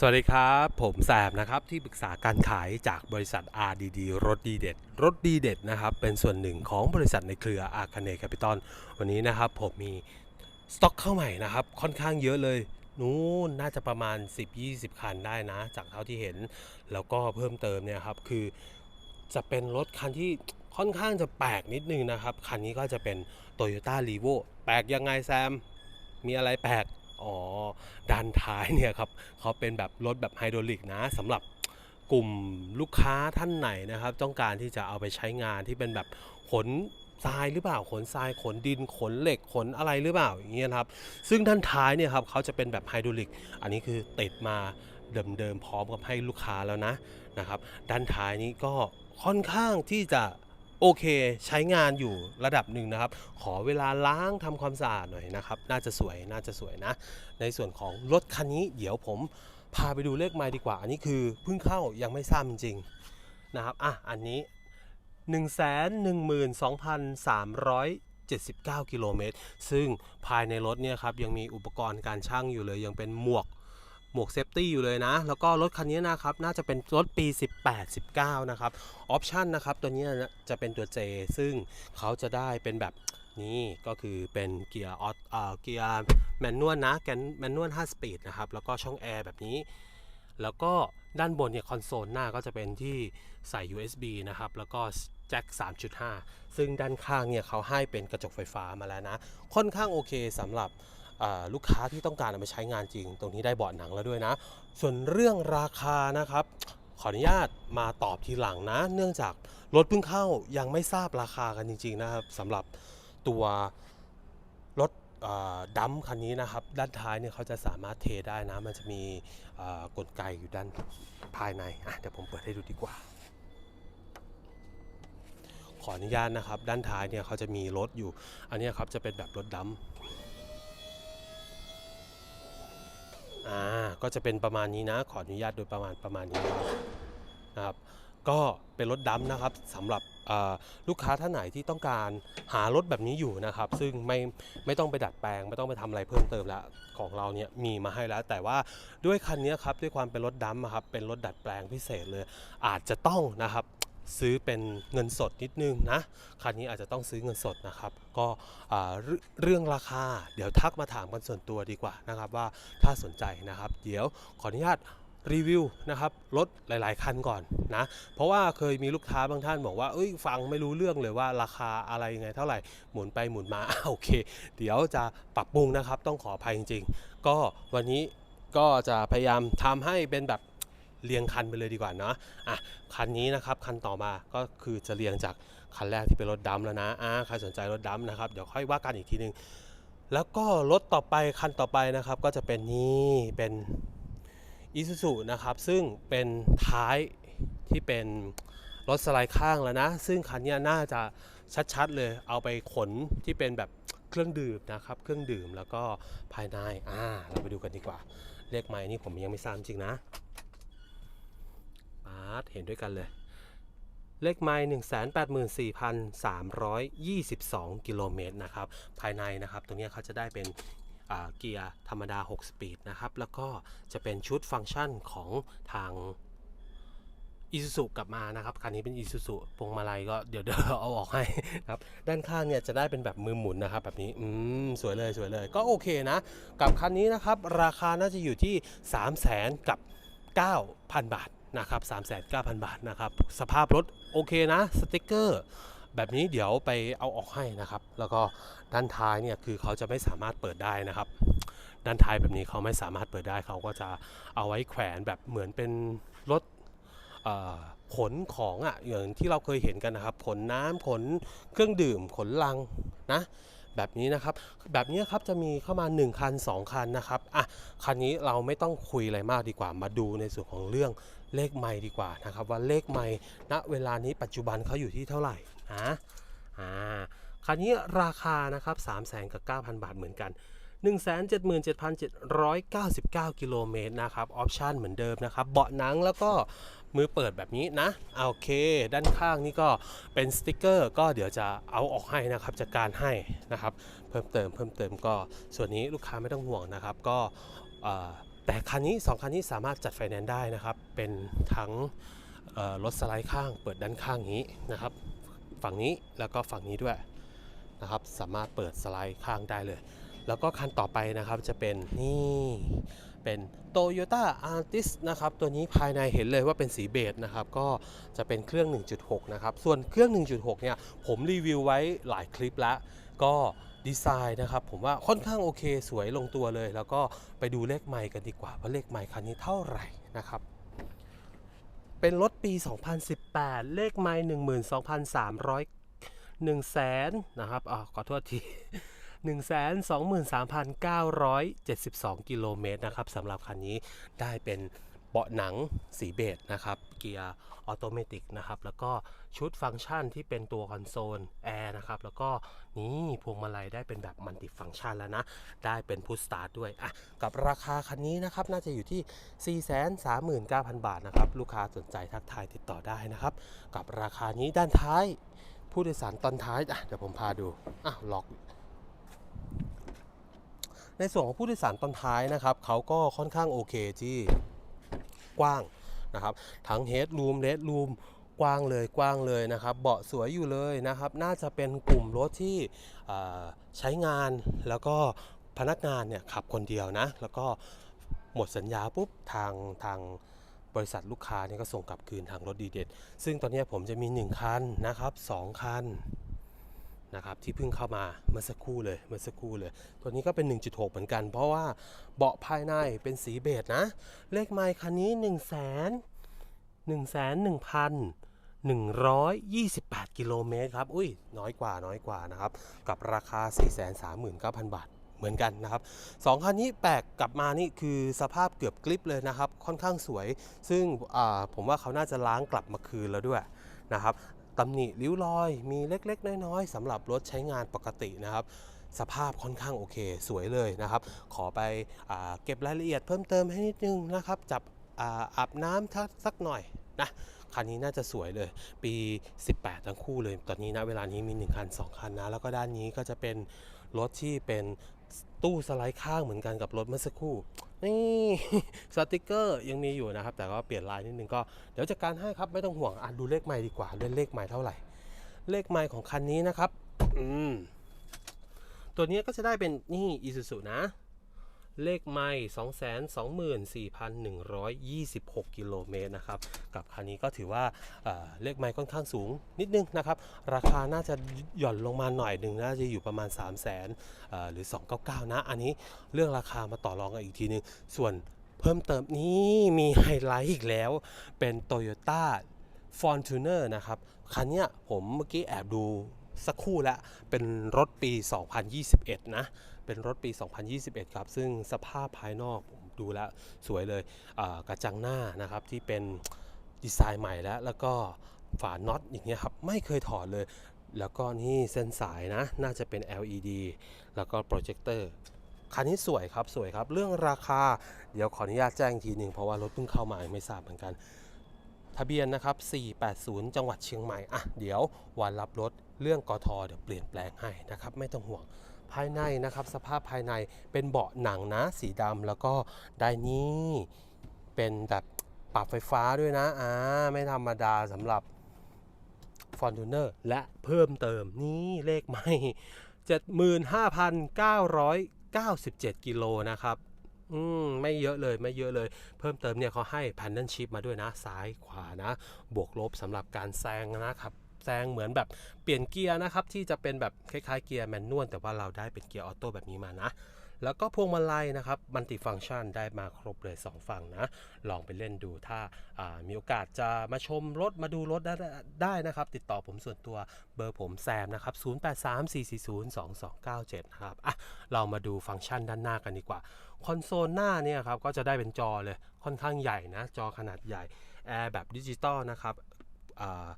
สวัสดีครับ ผมแซมนะครับที่ปรึกษาการขายจากบริษัท RDD รถดีเด็ด รถดีเด็ดนะครับเป็นส่วนหนึ่งของบริษัทในเครืออาคาเนแคปิตอลวันนี้นะครับผมมีสต็อกเข้าใหม่นะครับค่อนข้างเยอะเลยนู้นน่าจะประมาณ 10-20 คันได้นะ จากเท่าที่เห็น แล้วก็เพิ่มเติมเนี่ยครับคือจะเป็นรถคันที่ค่อนข้างจะแปลกนิดนึงนะครับ คันนี้ก็จะเป็น Toyota r e v o แปลกยังไงแซมมีอะไรแปลก อ๋อด้านท้ายเนี่ยครับเขาเป็นแบบรถแบบไฮดรอลิกนะสำหรับกลุ่มลูกค้าท่านไหนนะครับ ต้องการที่จะเอาไปใช้งานที่เป็นแบบขนทรายหรือเปล่าขนทรายขนดินขนเหล็กขนอะไรหรือเปล่าอย่างเงี้ยครับ ซึ่งด้านท้ายเนี่ยครับเขาจะเป็นแบบไฮดรอลิก อันนี้คือติดมาเดิมๆพร้อมกับให้ลูกค้าแล้วนะนะครับ ด้านท้ายนี้ก็ค่อนข้างที่จะ โอเคใช้งานอยู่ระดับหนึ่งนะครับ ขอเวลาล้างทำความสะอาดหน่อยนะครับ น่าจะสวยน่าจะสวยนะ ในส่วนของรถคันนี้เดี๋ยวผมพาไปดูเลขไมล์ดีกว่า อันนี้คือเพิ่งเข้ายังไม่ทราบจริงๆนะครับอะอันนี้ 112,379 กิโลเมตร ซึ่งภายในรถเนี่ยครับยังมีอุปกรณ์การช่างอยู่เลยยังเป็นหมวก หมวกเซฟตี้อยู่เลยนะ แล้วก็รถคันนี้นะครับ น่าจะเป็นรถปี 18-19 นะครับ ออปชันนะครับ ตัวนี้จะเป็นตัว J ซึ่งเขาจะได้เป็นแบบนี้ก็คือเป็นเกียร์ออตเออเกียร์แมนนวลนะแกนแมนนวล5สปีดนะครับ แล้วก็ช่องแอร์แบบนี้ แล้วก็ด้านบนเนี่ยคอนโซลหน้าก็จะเป็นที่ใส่ USB นะครับ แล้วก็แจ็ค 3.5 ซึ่งด้านข้างเนี่ยเขาให้เป็นกระจกไฟฟ้ามาแล้วนะ ค่อนข้างโอเคสำหรับ ลูกค้าที่ต้องการเอาไปใช้งานจริง ตรงนี้ได้เบาะหนังแล้วด้วยนะ ส่วนเรื่องราคานะครับ ขออนุญาตมาตอบทีหลังนะ เนื่องจากรถเพิ่งเข้ายังไม่ทราบราคากันจริง ๆ นะครับสำหรับตัวรถดัมคันนี้นะครับ ด้านท้ายเนี่ยเขาจะสามารถเทได้นะ มันจะมีกลไกอยู่ด้านภายในเดี๋ยวผมเปิดให้ดูดีกว่า ขออนุญาตนะครับ ด้านท้ายเนี่ยเขาจะมีรถอยู่ อันนี้ครับจะเป็นแบบรถดัม อ่าก็จะเป็นประมาณนี้นะ ขออนุญาตโดยประมาณประมาณนี้นะครับ ก็เป็นรถดัมนะครับสำหรับลูกค้าท่านไหนที่ต้องการหารถแบบนี้อยู่นะครับ ซึ่งไม่ไม่ต้องไปดัดแปลง ไม่ต้องไปทำอะไรเพิ่มเติมแล้วของเราเนี่ยมีมาให้แล้ว แต่ว่าด้วยคันนี้ครับด้วยความเป็นรถดัมอะครับเป็นรถดัดแปลงพิเศษเลย อาจจะต้องนะครับ ซื้อเป็นเงินสดนิดนึงนะคันนี้อาจจะต้องซื้อเงินสดนะครับ ก็เรื่องเรื่องราคาเดี๋ยวทักมาถามกันส่วนตัวดีกว่านะครับว่าถ้าสนใจนะครับ เดี๋ยวขออนุญาตรีวิวนะครับรถหลาย ๆ คันก่อนนะ เพราะว่าเคยมีลูกค้าบางท่านบอกว่าเอ้ยฟังไม่รู้เรื่องเลยว่าราคาอะไรยังไงเท่าไหร่หมุนไปหมุนมาโอเค เดี๋ยวจะปรับปรุงนะครับ ต้องขออภัยจริง ๆ ก็วันนี้ก็จะพยายามทำให้เป็นแบบ เรียงคันไปเลยดีกว่าเนาะอะคันนี้นะครับคันต่อมาก็คือจะเรียงจากคันแรกที่เป็นรถดำแล้วนะอ่าใครสนใจรถดำนะครับเดี๋ยวค่อยว่ากันอีกทีนึงแล้วก็รถต่อไปคันต่อไปนะครับก็จะเป็นนี่เป็นอีซูซูนะครับซึ่งเป็นท้ายที่เป็นรถสไลด์ข้างแล้วนะ ซึ่งคันนี้น่าจะชัดๆเลยเอาไปขนที่เป็นแบบเครื่องดื่มนะครับ เครื่องดื่มแล้วก็ภายในอ่าเราไปดูกันดีกว่าเลขไม้นี่ผมยังไม่ทราบจริงนะาร์ตเห็นด้วยกันเลย เลขไมล์184,322 กิโลเมตรนะครับ ภายในนะครับ ตรงนี้เขาจะได้เป็นเกียร์ธรรมดา 6 สปีดนะครับ แล้วก็จะเป็นชุดฟังก์ชันของทางอีซูซูกลับมานะครับ คันนี้เป็นอีซูซูพวงมาลัยก็เดี๋ยวเดี๋ยวเอาออกให้นะครับ ด้านข้างเนี่ยจะได้เป็นแบบมือหมุนนะครับ แบบนี้ อืม สวยเลยสวยเลย ก็โอเคนะ กับคันนี้นะครับ ราคาน่าจะอยู่ที่ 3 0 0 0 0 0 กับ 9,000 บาท นะครับ3,900บาทนะครับ สภาพรถโอเคนะ สติกเกอร์ แบบนี้เดี๋ยวไปเอาออกให้นะครับ แล้วก็ด้านท้ายเนี่ยคือเขาจะไม่สามารถเปิดได้นะครับ ด้านท้ายแบบนี้เขาไม่สามารถเปิดได้เขาก็จะเอาไว้แขวนแบบเหมือนเป็นรถขนของอะ่ะอย่างที่เราเคยเห็นกันนะครับ ขนน้ำขนเครื่องดื่มขนลังนะ แบบนี้นะครับ แบบนี้ครับจะมีเข้ามา 1 คัน 2 คันนะครับอะคันนี้เราไม่ต้องคุยอะไรมากดีกว่ามาดูในส่วนของเรื่องเลขไม่ดีกว่านะครับ ว่าเลขไม่ณเวลานี้ปัจจุบันเขาอยู่ที่เท่าไหร่นะอ่าคันนี้ราคานะครับ3 0 0 0 0กับ 9,000 บาทเหมือนกัน 177,799 กิโลเมตรนะครับ ออปชันเหมือนเดิมนะครับ เบาะหนังแล้วก็ มือเปิดแบบนี้นะโอเค ด้านข้างนี่ก็เป็นสติกเกอร์ ก็เดี๋ยวจะเอาออกให้นะครับจัดการให้นะครับ เพิ่มเติมเพิ่มเติมก็ส่วนนี้ลูกค้าไม่ต้องห่วงนะครับ ก็แต่คันนี้ 2 คันนี้สามารถจัดไฟแนนซ์ได้นะครับ เป็นทั้งรถสไลด์ข้าง เปิดด้านข้างนี้นะครับ ฝั่งนี้แล้วก็ฝั่งนี้ด้วยนะครับ สามารถเปิดสไลด์ข้างได้เลย แล้วก็คันต่อไปนะครับจะเป็นนี่ เป็น Toyota Altis นะครับ ตัวนี้ภายในเห็นเลยว่าเป็นสีเบจนะครับ ก็จะเป็นเครื่อง 1.6 นะครับ ส่วนเครื่อง 1.6 เนี่ย ผมรีวิวไว้หลายคลิปแล้วก็ดีไซน์นะครับ ผมว่าค่อนข้างโอเคสวยลงตัวเลย แล้วก็ไปดูเลขไมค์กันดีกว่า ว่าเลขไมค์คันนี้เท่าไหร่นะครับเป็นรถปี 2018 เลขไมล์12,300 1แสนนะครับอ่าขอโทษที 123,972 กิโลเมตรนะครับสำหรับคันนี้ได้เป็นเบาะหนังสีเบจนะครับเกียร์ออโตเมติกนะครับแล้วก็ชุดฟังก์ชันที่เป็นตัวคอนโซลแอร์นะครับแล้วก็นี่พวงมาลัยได้เป็นแบบมัลติฟังก์ชันแล้วนะ ได้เป็นพุ s สตาร์ทด้วยอะกับราคาคันนี้นะครับน่าจะอยู่ที่ 439,000 บาทนะครับลูกค้าสนใจทักทายติดต่อได้นะครับ กับราคานี้ด้านท้ายผู้โดยสารตอนท้ายอะเดี๋ยวผมพาดูอะล็อก ในส่วนของผู้โดยสารตอนท้ายนะครับเขาก็ค่อนข้างโอเคที่กว้างนะครับ ทั้งเฮดรูมเลดรูมกว้างเลยกว้างเลยนะครับ เบาะสวยอยู่เลยนะครับ น่าจะเป็นกลุ่มรถที่ใช้งานแล้วก็พนักงานเนี่ยขับคนเดียวนะ แล้วก็หมดสัญญาปุ๊บทางทางบริษัทลูกค้าเนี่ยก็ส่งกลับคืนทางรถดีเด็ด ซึ่งตอนนี้ผมจะมี 1 คันนะครับ 2 คัน นะครับที่เพิ่งเข้ามาเมื่อสักครู่เลยเมื่อสักครู่เลย ตัวนี้ก็เป็น 1.6 เหมือนกัน เพราะว่าเบาะภายในเป็นสีเบจนะ เลขไมล์คันนี้1 1 0 0 0 1 1 128 กิโลเมตรครับ อุ้ย น้อยกว่า น้อยกว่านะครับ กับราคา 439,000 บาท เหมือนกันนะครับสองคันนี้แปลกกลับมานี่คือสภาพเกือบกลิปเลยนะครับ ค่อนข้างสวย ซึ่งผมว่าเขาน่าจะล้างกลับมาคืนแล้วด้วยนะครับ ตำหนิริ้วรอย มีเล็กๆ น้อยๆสำหรับรถใช้งานปกตินะครับ สภาพค่อนข้างโอเค สวยเลยนะครับ ขอไปอเก็บรายละเอียดเพิ่มเติมให้นิดนึงนะครับ จับอาอาบน้ำทักสักหน่อยนะคันนี้น่าจะสวยเลย ปี 18 ทั้งคู่เลย ตอนนี้นะเวลานี้มี 1 คัน 2 คันนะ แล้วก็ด้านนี้ก็จะเป็นรถที่เป็น ตู้สไลด์ข้างเหมือนกันกับรถเมื่อสักครู่นี่สติกเกอร์ยังมีอยู่นะครับ แต่ก็เปลี่ยนลายนิดนึงก็เดี๋ยวจัดการให้ครับไม่ต้องห่วงอะดูเลขใหม่ดีกว่าเล่นเลขไมล์เท่าไหร่ เลขใหม่ของคันนี้นะครับ อืมตัวนี้ก็จะได้เป็นนี่อีซูซูนะ เลขไมล์224,126 กิโลเมตรนะครับ กับคันนี้ก็ถือว่าเอ่อเลขไมล์ค่อนข้างสูงนิดนึงนะครับ ราคาน่าจะหย่อนลงมาหน่อยหนึ่งน่าจะอยู่ประมาณ 3 0 0 0 0 0เอ่อหรือ 299 นะ อันนี้เรื่องราคามาต่อรองกันอีกทีนึง ส่วนเพิ่มเติมนี้มีไฮไลท์อีกแล้ว เป็น Toyota Fortuner นะครับ คันนี้ผมเมื่อกี้แอบดูสักครู่แล้ว เป็นรถปี 2021 นะ เป็นรถปี 2021 ครับ ซึ่งสภาพภายนอกผมดูแล้วสวยเลยกระจังหน้านะครับที่เป็นดีไซน์ใหม่แล้วแล้วก็ฝาน็อตอย่างเงี้ยครับไม่เคยถอดเลย แล้วก็นี่เส้นสายนะ น่าจะเป็น LED แล้วก็โปรเจคเตอร์คันนี้สวยครับสวยครับเรื่องราคาเดี๋ยวขออนุญาตแจ้งทีหนึ่งเพราะว่ารถเพิ่งเข้ามาไม่ทราบเหมือนกัน ทะเบียนนะครับ 480 จังหวัดเชียงใหม่ อะ เดี๋ยววันรับรถเรื่องกอทเดี๋ยวเปลี่ยนแปลงให้นะครับ ไม่ต้องห่วง ภายในนะครับ สภาพภายในเป็นเบาะหนังนะสีดำแล้วก็ได้นี่เป็นแบบปรับไฟฟ้าด้วยนะอ่าไม่ธรรมดาสำหรับ f o r t u n e r และเพิ่มเติมนี่เลขไม่ 75,997 กิโลนะครับอืมไม่เยอะเลยไม่เยอะเลย เพิ่มเติมเนี่ยเขาให้ Panel Shift มาด้วยนะ ซ้ายขวานะ บวกลบสำหรับการแซงนะครับ แซงเหมือนแบบเปลี่ยนเกียร์นะครับที่จะเป็นแบบคล้ายๆเกียร์แมนนวลแต่ว่าเราได้เป็นเกียร์ออโต้แบบนี้มานะ แล้วก็พวงมาลัยนะครับมัลติฟัง c t ชันได้มาครบเลย 2 ฝั่งนะ ลองไปเล่นดูถ้าามีโอกาสจะมาชมรถมาดูรถได้ได้นะครับ ติดต่อผมส่วนตัวเบอร์ผมแซมนะครับ 0834402297 นะครับอะเรามาดูฟังก์ชันด้านหน้ากันดีกว่าคอนโซลหน้าเนี่ยครับก็จะได้เป็นจอเลยค่อนข้างใหญ่นะ จอขนาดใหญ่แอร์แบบดิจิตอลนะครับอ่า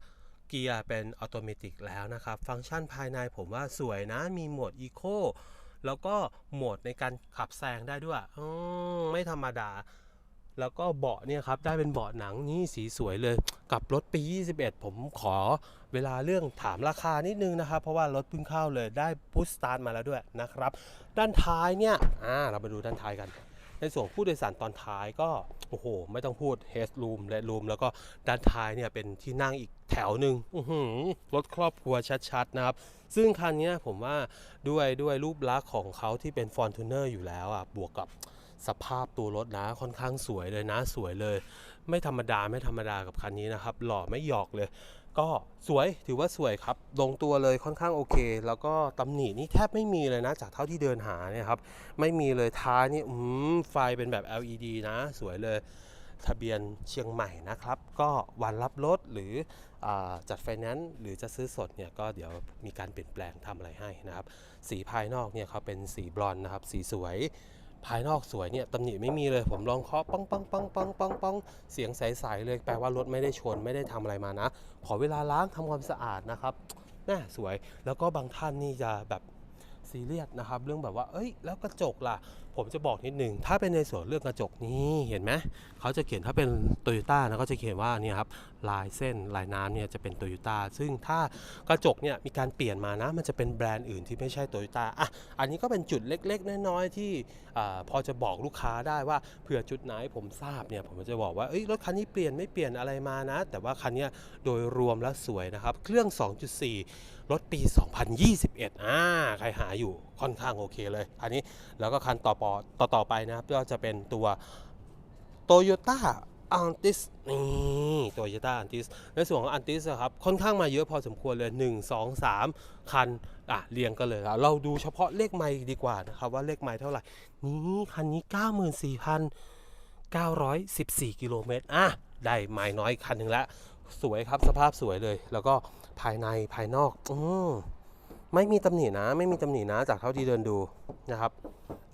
เกียร์เป็นออโตเมติกแล้วนะครับ ฟังก์ชันภายในผมว่าสวยนะ มีโหมด Eco แล้วก็โหมดในการขับแซงได้ด้วยมไม่ธรรมดา แล้วก็เบาะเนี่ยครับได้เป็นเบาะหนังนี่สีสวยเลย กับรถปี 21 ผมขอเวลาเรื่องถามราคานิดนึงนะครับ เพราะว่ารถเพิ่งเข้าเลยได้พุชสตาร์ทมาแล้วด้วยนะครับ ด้านท้ายเนี่ยอ่าเราไปดูด้านท้ายกัน ในส่วนผู้โดยสารตอนท้ายก็โอ้โห ไม่ต้องพูด head room และ room แล้วก็ด้านท้ายเนี่ยเป็นที่นั่งอีกแถวหนึ่งรถครอบครัวชัดๆนะครับ ซึ่งคันนี้ผมว่าด้วยด้วยรูปลักษณ์ของเขาที่เป็น Fortuner อยู่แล้วอะบวกกับสภาพตัวรถนะค่อนข้างสวยเลยนะสวยเลย ไม่ธรรมดาไม่ธรรมดากับคันนี้นะครับ หล่อไม่หยอกเลย ก็สวยถือว่าสวยครับ ลงตัวเลยค่อนข้างโอเค แล้วก็ตำหนินี่แทบไม่มีเลยนะ จากเท่าที่เดินหาเนี่ยครับไม่มีเลยท้ายนี่อืมไฟเป็นแบบ LED นะ สวยเลยทะเบียนเชียงใหม่นะครับ ก็วันรับรถหรืออจัดไฟแนนซ์หรือจะซื้อสดเนี่ยก็เดี๋ยวมีการเปลี่ยนแปลงทำอะไรให้นะครับ สีภายนอกเนี่ยเขาเป็นสีบลอนด์นะครับ สีสวย ภายนอกสวยเนี่ยตำหนิไม่มีเลยผมลองเคาะปังปังปังปังปังปังเสียงใสๆเลย แปลว่ารถไม่ได้ชนไม่ได้ทำอะไรมานะ ขอเวลาล้างทำความสะอาดนะครับน่าสวยแล้วก็บางท่านนี่จะแบบ ซีเรียสนะครับ เรื่องแบบว่า เอ้ย แล้วกระจกล่ะ ผมจะบอกนิดหนึ่ง ถ้าเป็นในส่วนเรื่องกระจกนี่เห็นไหม เขาจะเขียนถ้าเป็นโตโยต้านะก็จะเขียนว่าเนี่ยครับลายเส้นลายน้ำเนี่ยจะเป็นโตโยต้า ซึ่งถ้ากระจกเนี่ยมีการเปลี่ยนมานะ มันจะเป็นแบรนด์อื่นที่ไม่ใช่โตโยต้า อะ อันนี้ก็เป็นจุดเล็ก ๆ น้อย ๆ ที่อพอจะบอกลูกค้าได้ว่าเผื่อจุดไหนผมทราบเนี่ยผมจะบอกว่า เอ้ย รถคันนี้เปลี่ยนไม่เปลี่ยนอะไรมานะ แต่ว่าคันนี้โดยรวมแล้วสวยนะครับ เครื่อง 2.4 รถปี 2021 อ่า ใครหาอยู่ค่อนข้างโอเคเลย อันนี้แล้วก็คันต่อปอต่อต่อไปนะครับ ก็จะเป็นตัว Toyota Antis นี่โตโยต้า Antis ในส่วนของ Antis ครับ ค่อนข้างมาเยอะพอสมควรเลย 1 2 3 คัน อะ เรียงกันเลยเราดูเฉพาะเลขไมล์ดีกว่านะครับ ว่าเลขไมล์เท่าไหร่ นี่คันนี้ 94,914 กิโลเมตรอะ ได้ไมล์น้อยคันหนึ่งแล้วสวยครับสภาพสวยเลยแล้วก็ ภายในภายนอกอืมไม่มีตำหนินะ ไม่มีตำหนินะ จากเท่าที่เดินดูนะครับ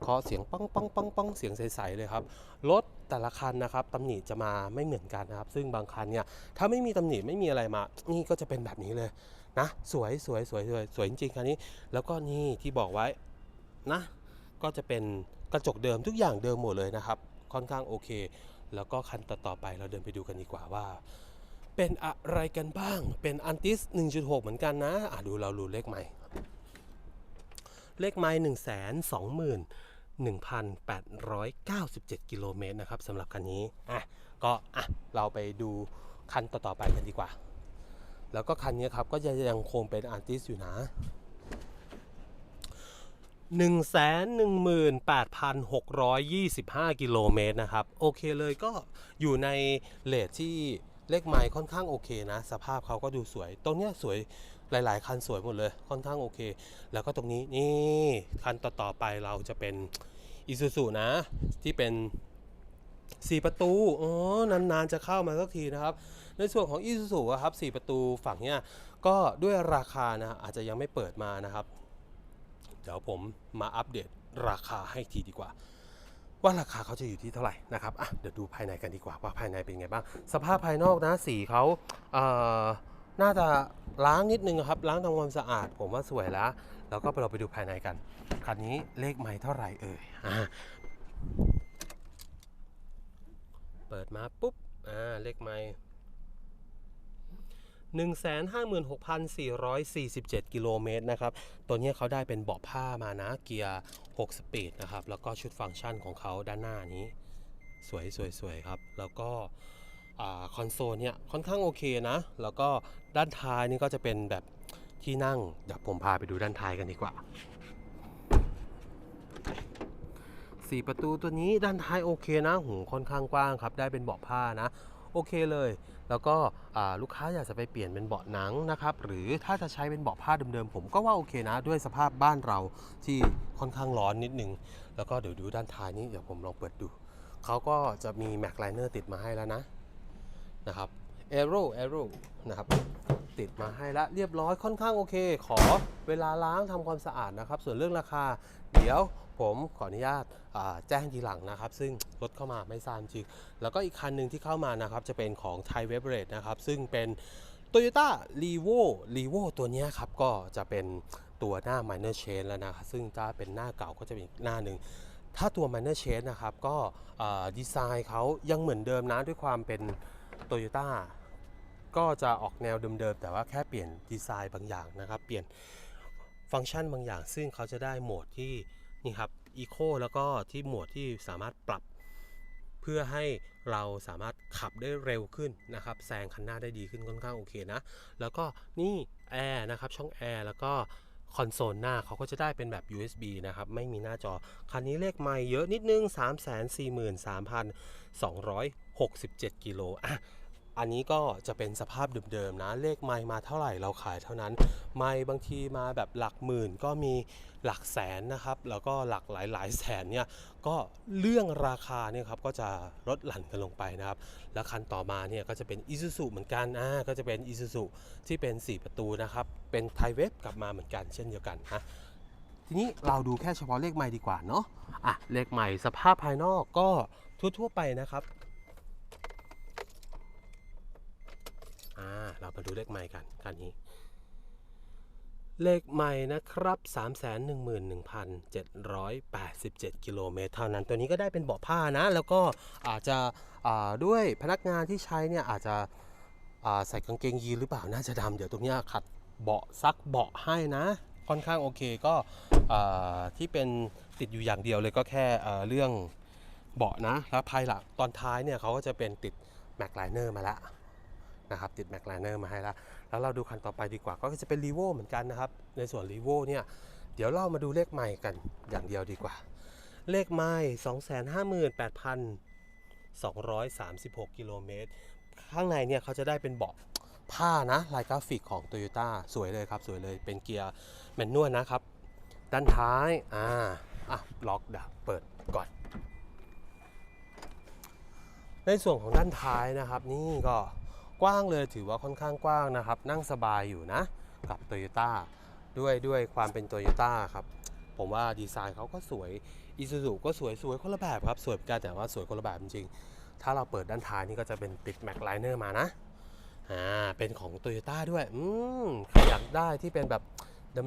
เคาะเสียงป้องป้องป้องป้องเสียงใสๆเลยครับ รถแต่ละคันนะครับตำหนิจะมาไม่เหมือนกันนะครับ ซึ่งบางคันเนี่ยถ้าไม่มีตำหนิไม่มีอะไรมา นี่ก็จะเป็นแบบนี้เลยนะ สวยสวยสวยสวยสวยจริงๆคันนี้ แล้วก็นี่ที่บอกไว้นะ ก็จะเป็นกระจกเดิมทุกอย่างเดิมหมดเลยนะครับ ค่อนข้างโอเค แล้วก็คันต่อๆไปเราเดินไปดูกันดีกว่าว่า เป็นอะไรกันบ้าง เป็นอันติส 1.6 เหมือนกันนะอะดูเราดูเลขใหม่เลขไม้1 2 1,897 กิโลเมตรนะครับสำหรับคันนี้ อะ ก็ อะ เราไปดูคันต่อ ๆ ไปกันดีกว่า แล้วก็คันนี้ครับ ก็จะยังคงเป็นอาร์ติสอยู่นะ 118,625 กิโลเมตรนะครับ โอเคเลยก็อยู่ในเลทที่ เลขไมล์ค่อนข้างโอเคนะ สภาพเขาก็ดูสวย ตรงเนี้ยสวยหลาย ๆ คันสวยหมดเลย ค่อนข้างโอเค แล้วก็ตรงนี้นี่คันต่อๆไปเราจะเป็นอีซูซูนะ ที่เป็น4ประตูอ๋อนานๆจะเข้ามาสักทีนะครับ ในส่วนของอีซูซูครับ4ประตูฝั่งเนี้ยก็ด้วยราคานะอาจจะยังไม่เปิดมานะครับ เดี๋ยวผมมาอัปเดตราคาให้ทีดีกว่า ว่าราคาเขาจะอยู่ที่เท่าไหร่นะครับอะเดี๋ยวดูภายในกันดีกว่าว่าภายในเป็นไงบ้าง สภาพภายนอกนะสีเขาเอ่อน่าจะล้างนิดนึงครับล้างทำความสะอาด ผมว่าสวยแล้ว แล้วก็เราไปดูภายในกันคันนี้เลขไม้เท่าไหร่เอ่ยอ่าเปิดมาปุ๊บอ่าเลขไม้ 156,447 กิโลเมตรนะครับ ตัวนี้เขาได้เป็นเบาะผ้ามานะ เกียร์ 6 สปีดนะครับ แล้วก็ชุดฟังก์ชันของเขาด้านหน้านี้ สวยสวยสวยครับ แล้วก็คอนโซลเนี่ยค่อนข้างโอเคนะ แล้วก็ด้านท้ายนี่ก็จะเป็นแบบที่นั่งเดี๋ยวผมพาไปดูด้านท้ายกันดีกว่าสี่ประตูตัวนี้ด้านท้ายโอเคนะหูค่อนข้างกว้างครับ ได้เป็นเบาะผ้านะ โอเคเลย แล้วก็ลูกค้าอยากจะไปเปลี่ยนเป็นเบาะหนังนะครับ หรือถ้าจะใช้เป็นเบาะผ้าเดิมๆ ผมก็ว่าโอเคนะ ด้วยสภาพบ้านเราที่ค่อนข้างร้อนนิดนึง แล้วก็เดี๋ยวดูด้านท้ายนี้ เดี๋ยวผมลองเปิดดู เขาก็จะมีแม็กไลเนอร์ติดมาให้แล้วนะนะครับ Aero Aero นะครับติดมาให้แล้วเรียบร้อยค่อนข้างโอเค ขอเวลาล้างทำความสะอาดนะครับ ส่วนเรื่องราคา เดี๋ยว ผมขออนุญาตแจ้งทีหลังนะครับ ซึ่งรถเข้ามาไม่ทราบจริง แล้วก็อีกคันหนึ่งที่เข้ามานะครับ จะเป็นของ Thai w e b r a g e นะครับ ซึ่งเป็น Toyota r e v o r e v o ตัวนี้ครับ ก็จะเป็นตัวหน้า minor change แล้วนะครับ ซึ่งถ้าเป็นหน้าเก่าก็จะเป็นอีหน้าหนึ่งถ้าตัว minor change นะครับ ก็ดีไซน์เขายังเหมือนเดิมนะด้วยความเป็น Toyota ก็จะออกแนวเดิมๆ แต่ว่าแค่เปลี่ยนดีไซน์บางอย่างนะครับ เปลี่ยนฟังก์ชันบางอย่าง ซึ่งเขาจะได้โหมดที่ นี่ครับ Eco แล้วก็ที่หมวดที่สามารถปรับ เพื่อให้เราสามารถขับได้เร็วขึ้นนะครับแซงคันหน้าได้ดีขึ้นค่อนข้างโอเคนะ แล้วก็นี่แอร์นะครับช่องแอร์แล้วก็คอนโซลหน้าเขาก็จะได้เป็นแบบ USB นะครับ ไม่มีหน้าจอ คันนี้เลขไม่เยอะนิดนึง 343,267 กิโลอะ อันนี้ก็จะเป็นสภาพเดิมๆนะ เลขไม่มาเท่าไหร่เราขายเท่านั้น ไม่บางทีมาแบบหลักหมื่นก็มีหลักแสนนะครับ แล้วก็หลักหลายหลายแสนเนี่ยก็เรื่องราคาเนี่ยครับก็จะลดหลั่นกันลงไปนะครับ แล้วคันต่อมาเนี่ยก็จะเป็น i s u z u เหมือนกันอ่าก็จะเป็น i s u z u ที่เป็น 4 ประตูนะครับ เป็นไทเวฟกลับมาเหมือนกันเช่นเดียวกันฮะทีนี้เราดูแค่เฉพาะเลขใหม่ดีกว่าเนาะอะเลขใหม่สภาพภายนอกก็ทั่วๆไปนะครับอ่า เรามาดูเลขใหม่กันคันนี้ เลขใหม่นะครับ 311,787 กิโลเมตรเท่านั้น ตัวนี้ก็ได้เป็นเบาะผ้านะ แล้วก็อาจจะด้วยพนักงานที่ใช้เนี่ยอาจจะใส่กางเกงยีนหรือเปล่า น่าจะดำเดี๋ยวตรงนี้ขัดเบาะซักเบาะให้นะ ค่อนข้างโอเคก็ที่เป็นติดอยู่อย่างเดียวเลยก็แค่เอ่อเรื่องเบาะนะ แล้วภายหลังตอนท้ายเนี่ยเขาก็จะเป็นติดแม็กไลเนอร์มาแล้ว นะครับติดแม็กไลเนอร์มาให้แล้ว แล้วเราดูคันต่อไปดีกว่า ก็จะเป็นรีโวเหมือนกันนะครับ ในส่วนรีโวเนี่ย เดี๋ยวเรามาดูเลขใหม่กันอย่างเดียวดีกว่า เลขใหม่258,236 กิโลเมตร ข้างในเนี่ยเขาจะได้เป็นเบาะผ้านะลายกราฟิกของ Toyota สวยเลยครับ สวยเลยเป็นเกียร์แมนนวลนะครับ ด้านท้ายอ่าอะล็อกเดี๋ยวเปิดก่อนในส่วนของด้านท้ายนะครับนี่ก็ กว้างเลยถือว่าค่อนข้างกว้างนะครับ นั่งสบายอยู่นะ กับ Toyota ด้วยด้วยความเป็น Toyota ครับผมว่าดีไซน์เขาก็สวยอีซูซูก็สวยสวยคนละแบบครับ สวยเหมือนกันแต่ว่าสวยคนละแบบจริงๆ ถ้าเราเปิดด้านท้ายนี่ก็จะเป็นติด Mac Liner มานะอ่าเป็นของ Toyota ด้วย อืมใครอยากได้ที่เป็นแบบ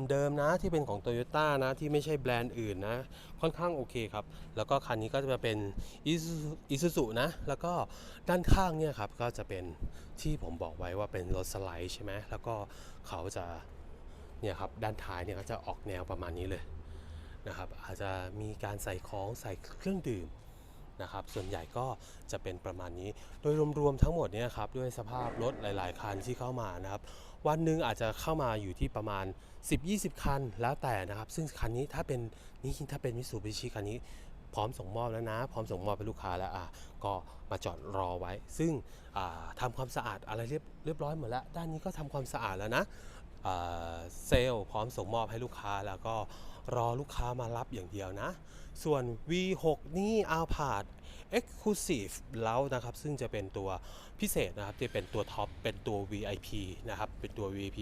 เดิมๆนะที่เป็นของ Toyota นะที่ไม่ใช่แบรนด์อื่นนะ ค่อนข้างโอเคครับ แล้วก็คันนี้ก็จะเป็น Isuzu Isuzu นะ แล้วก็ด้านข้างเนี่ยครับก็จะเป็นที่ผมบอกไว้ว่าเป็นรถสไลด์ใช่ไหมแล้วก็เขาจะเนี่ยครับด้านท้ายเนี่ยก็จะออกแนวประมาณนี้เลยนะครับอาจจะมีการใส่ของใส่เครื่องดื่มนะครับส่วนใหญ่ก็จะเป็นประมาณนี้ โดยรวมๆทั้งหมดเนี่ยครับด้วยสภาพรถหลาย ๆ คันที่เข้ามานะครับ วันหนึ่งอาจจะเข้ามาอยู่ที่ประมาณ 10-20 คันแล้วแต่นะครับ ซึ่งคันนี้ถ้าเป็นนี่ถ้าเป็นมิสูบิชิคันนี้พร้อมส่งมอบแล้วนะ พร้อมส่งมอบไปลูกค้าแล้วอะก็มาจอดรอไว้ ซึ่งอ่าทำความสะอาดอะไรเรียบเรียบร้อยหมดแล้ว ด้านนี้ก็ทำความสะอาดแล้วนะเซลล์พร้อมส่งมอบให้ลูกค้าแล้วก็รอลูกค้ามารับอย่างเดียวนะ ส่วน V6 นี่อาพาด Exclusive แล้วนะครับ ซึ่งจะเป็นตัวพิเศษนะครับที่เป็นตัวท็อปเป็นตัว VIP นะครับ เป็นตัว VIP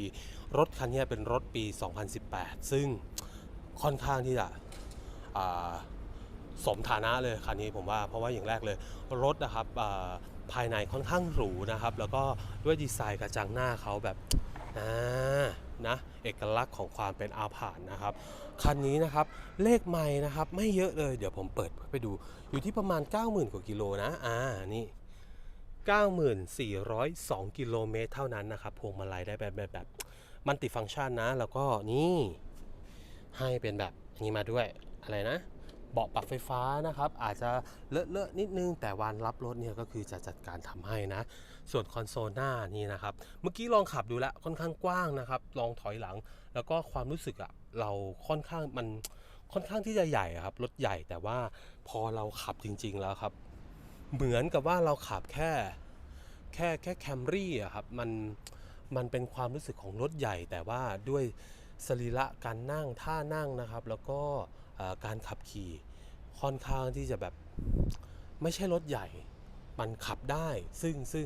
รถคันนี้เป็นรถปี 2018 ซึ่งค่อนข้างที่จะสมฐานะเลยคันนี้ผมว่าเพราะว่าอย่างแรกเลย รถนะครับภายในค่อนข้างหรูนะครับ แล้วก็ด้วยดีไซน์กระจังหน้าเขาแบบอ่า นะเอกลักษณ์ของความเป็นอาผ่านนะครับคันนี้นะครับเลขไม่นะครับไม่เยอะเลยเดี๋ยวผมเปิดไปดูอยู่ที่ประมาณ 90,000 กว่ากิโลนะอ่านี่9402 กิโลเมตรเท่านั้นนะครับพวงมาลัยได้แบบแบบแบบมันติฟังก์ชันนะ แล้วก็นี่ให้เป็นแบบนี้มาด้วยอะไรนะ เบาะปรับไฟฟ้านะครับ อาจจะเลอะเลอะนิดนึง แต่วันรับรถเนี่ยก็คือจะจัดการทำให้นะ ส่วนคอนโซลหน้านี่นะครับ เมื่อกี้ลองขับดูแล้วค่อนข้างกว้างนะครับ ลองถอยหลัง แล้วก็ความรู้สึกอะเราค่อนข้างมันค่อนข้างที่จะใหญ่ครับรถใหญ่แต่ว่าพอเราขับจริง ๆ แล้วครับ เหมือนกับว่าเราขับแค่แค่แค่แคมรี่อะครับมันมันเป็นความรู้สึกของรถใหญ่ แต่ว่าด้วยสรีระการนั่งท่านั่งนะครับ แล้วก็การขับขี่ ค่อนข้างที่จะแบบไม่ใช่รถใหญ่ มันขับได้ ซึ่งซึ่ง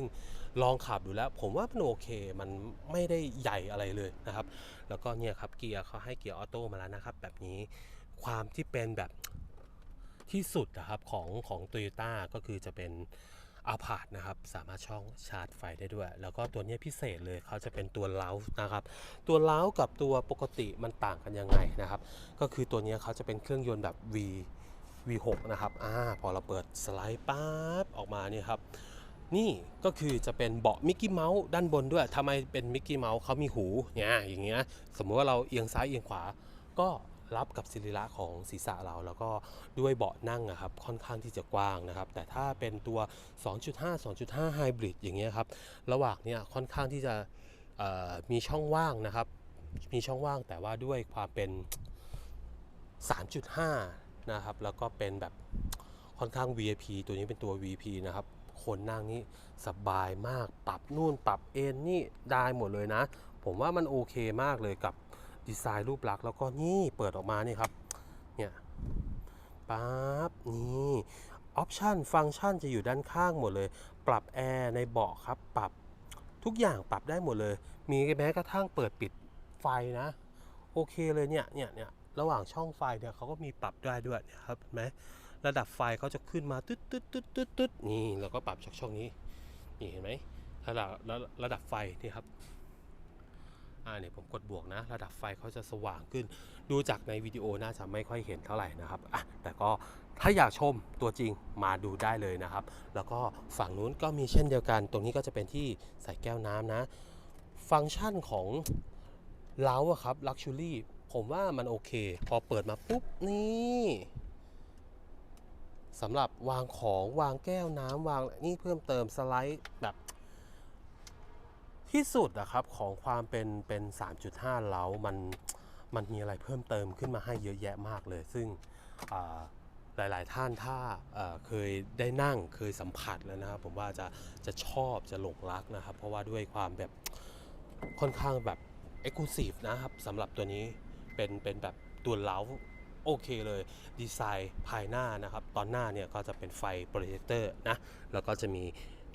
ลองขับดูแล้ว ผมว่ามันโอเค มันไม่ได้ใหญ่อะไรเลยนะครับ แล้วก็เนี่ยครับเกียร์เขาให้เกียร์ออโต้มาแล้วนะครับ แบบนี้ความที่เป็นแบบที่สุดนะครับของของโตโยต้าก็คือจะเป็นอาพาธนะครับ สามารถช่องชาร์จไฟได้ด้วย แล้วก็ตัวเนี้ยพิเศษเลยเขาจะเป็นตัวเล้านะครับ ตัวเล้ากับตัวปกติมันต่างกันยังไงนะครับ ก็คือตัวเนี้ยเขาจะเป็นเครื่องยนต์แบบ V V6 นะครับอ่าพอเราเปิดสไลด์ปั๊บออกมาเนี่ยครับ นี่ก็คือจะเป็นเบาะมิกกี้เมาส์ด้านบนด้วยทำไมเป็นมิกกี้เมาส์เขามีหูเนี่ยอย่างเงี้ยสมมติว่าเราเอียงซ้ายเอียงขวา ก็รับกับศิริระของศีรษะเรา แล้วก็ด้วยเบาะนั่งอะครับค่อนข้างที่จะกว้างนะครับ แต่ถ้าเป็นตัว 2.5 2.5 Hybrid อย่างเงี้ยครับ ระหว่างเนี้ยค่อนข้างที่จะมีช่องว่างนะครับ มีช่องว่างแต่ว่าด้วยความเป็น 3.5 นะครับ แล้วก็เป็นแบบค่อนข้าง VIP ตัวนี้เป็นตัว VIP นะครับ คนนั่งนี่สบายมาก ปรับนู่นปรับเอ็นนี่ได้หมดเลยนะ ผมว่ามันโอเคมากเลยกับดีไซน์รูปลักษณ์แล้วก็นี่เปิดออกมานี่ครับ เนี่ยปั๊บนี่ออปชันฟังก์ชันจะอยู่ด้านข้างหมดเลย ปรับแอร์ในเบาะครับ ปรับทุกอย่างปรับได้หมดเลย มีแม้กระทั่งเปิดปิดไฟนะ โอเคเลยเนี่ยเนี่ยเนี่ย ระหว่างช่องไฟเนี่ยเขาก็มีปรับได้ด้วยนี่ยครับเห็นไหมระดับไฟเขาจะขึ้นมาตึ๊ดตึ๊ดตึ๊ดตึ๊ดตึ๊ดนี่แล้วก็ปรับจากช่องนี้นี่เห็นไหมระดับระระดับไฟนี่ครับอ่าเนี่ยผมกดบวกนะ ระดับไฟเขาจะสว่างขึ้น ดูจากในวิดีโอน่าจะไม่ค่อยเห็นเท่าไหร่นะครับอะแต่ก็ถ้าอยากชมตัวจริงมาดูได้เลยนะครับ แล้วก็ฝั่งนู้นก็มีเช่นเดียวกัน ตรงนี้ก็จะเป็นที่ใส่แก้วน้ำนะ ฟังก์ชันของเล้าอะครับลักชูรี่ ผมว่ามันโอเค พอเปิดมาปุ๊บนี่สำหรับวางของวางแก้วน้ำวางนี่เพิ่มเติมสไลด์แบบที่สุดอะครับของความเป็นเป็น 3.5 เล้ามันมันมีอะไรเพิ่มเติมขึ้นมาให้เยอะแยะมากเลย ซึ่งอ่าหลาย ๆ ท่านถ้าเคยได้นั่งเคยสัมผัสแล้วนะครับ ผมว่าจะจะชอบจะหลงรักนะครับ เพราะว่าด้วยความแบบค่อนข้างแบบ e x c l u s i v e นะครับสำหรับตัวนี้ เป็นเป็นแบบตัวเล้าโอเคเลยดีไซน์ภายหน้านะครับ ตอนหน้าเนี่ยก็จะเป็นไฟโปรเจคเตอร์นะ แล้วก็จะมี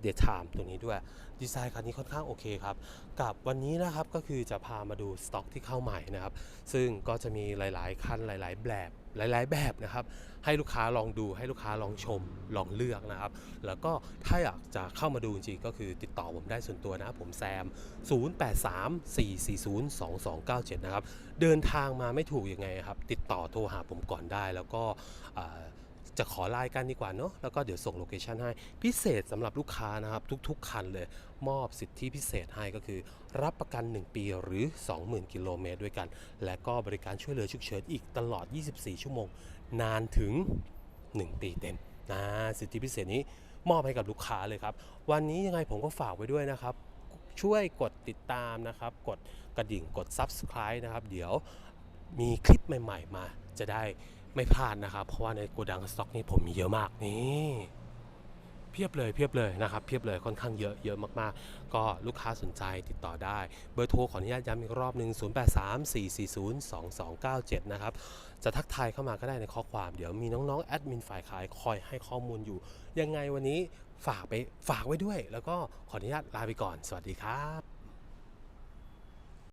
daytime ตัวนี้ด้วย ดีไซน์คันนี้ค่อนข้างโอเคครับ กับวันนี้นะครับก็คือจะพามาดูสต็อกที่เข้าใหม่นะครับ ซึ่งก็จะมีหลาย ๆ คันหลาย ๆ แบบหลาย ๆ แบบนะครับ ให้ลูกค้าลองดูให้ลูกค้าลองชมลองเลือกนะครับ แล้วก็ถ้าอยากจะเข้ามาดูจริงๆก็คือติดต่อผมได้ส่วนตัวนะผมแซม 0834402297 นะครับ เดินทางมาไม่ถูกยังไงครับ ติดต่อโทรหาผมก่อนได้แล้วก็ จะขอไลน์กันดีกว่าเนาะแล้วก็เดี๋ยวส่งโลเคชันให้พิเศษสำหรับลูกค้านะครับ ทุก ๆ คันเลย มอบสิทธิพิเศษให้ก็คือ รับประกัน 1 ปีหรือ 20,000 กิโลเมตรด้วยกัน และก็บริการช่วยเหลือฉุกเฉินอีกตลอด 24 ชั่วโมง นานถึง 1 ปีเต็มนะสิทธิพิเศษนี้มอบให้กับลูกค้าเลยครับ วันนี้ยังไงผมก็ฝากไว้ด้วยนะครับ ช่วยกดติดตามนะครับ กดกระดิ่งกด subscribe นะครับ เดี๋ยวมีคลิปใหม่ ๆ มาจะได้ ไม่พลาดนะครับ เพราะว่าในโกดังสต็อกนี่ผมมีเยอะมากนี่เพียบเลยเพียบเลยนะครับเพียบเลยค่อนข้างเยอะเยอะมากๆ ก็ลูกค้าสนใจติดต่อได้ เบอร์โทรขออนุญาตย้ำอีกรอบหนึ่ง0834402297 นะครับ จะทักทายเข้ามาก็ได้ในข้อความเดี๋ยวมีน้องๆ แอดมินฝ่ายขายคอยให้ข้อมูลอยู่ ยังไงวันนี้ฝากไปฝากไว้ด้วย แล้วก็ขออนุญาตลาไปก่อน สวัสดีครับ